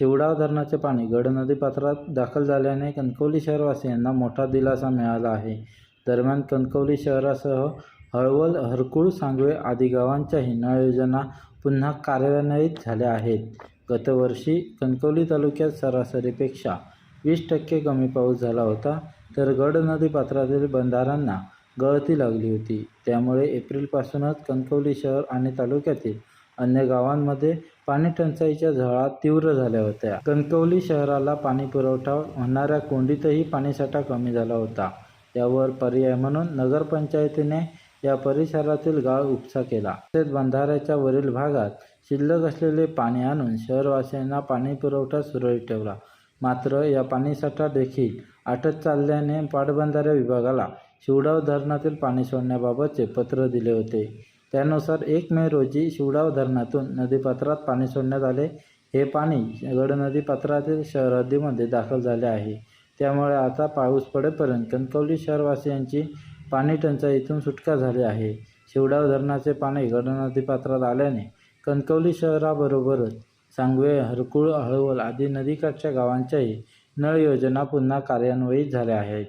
शिवडाव धरणाचे पाणी गड नदीपात्रात दाखल झाल्याने कणकवली शहरवासियांना मोठा दिलासा मिळाला आहे. दरम्यान कणकवली शहरासह हळवल हरकुळ सांगवे आदी गावांच्याही नळयोजना पुन्हा कार्यान्वित झाल्या आहेत. गतवर्षी कणकवली तालुक्यात सरासरीपेक्षा वीस टक्के कमी पाऊस झाला होता तर गड नदीपात्रातील बंधारांना गळती लागली होती. त्यामुळे एप्रिलपासूनच कणकवली शहर आणि तालुक्यातील अन्य गावांमध्ये पाणी टंचाईच्या झळा तीव्र झाल्या होत्या. कणकवली शहराला पाणी पुरवठा होणाऱ्या कोंडीतही पाणीसाठा कमी झाला होता. यावर पर्याय म्हणून नगरपंचायतीने या परिसरातील गाळ उपसा केला. तसेच बंधाऱ्याच्या वरील भागात शिल्लक असलेले पाणी आणून शहरवासियांना पाणी पुरवठा सुरळीत ठेवला. मात्र या पाणीसाठा देखील आटत चालल्याने पाटबंधारे विभागाला शिवडाव धरणातील पाणी सोडण्याबाबतचे पत्र दिले होते. त्यानुसार एक मे रोजी शिवडाव धरणातून नदीपात्रात पाणी सोडण्यात आले. हे पाणी गड नदीपात्रातील शहरादीमध्ये दाखल झाले आहे. त्यामुळे आता पाऊस पडेपर्यंत कणकवली शहरवासियांची पाणी टंचाईतून सुटका झाली आहे. शिवडाव धरणाचे पाणी गड नदीपात्रात आल्याने कणकवली शहराबरोबरच सांगवे हरकुळ हळवल आदी नदीकाठच्या गावांच्याही नळ योजना पुन्हा कार्यान्वित झाल्या आहेत.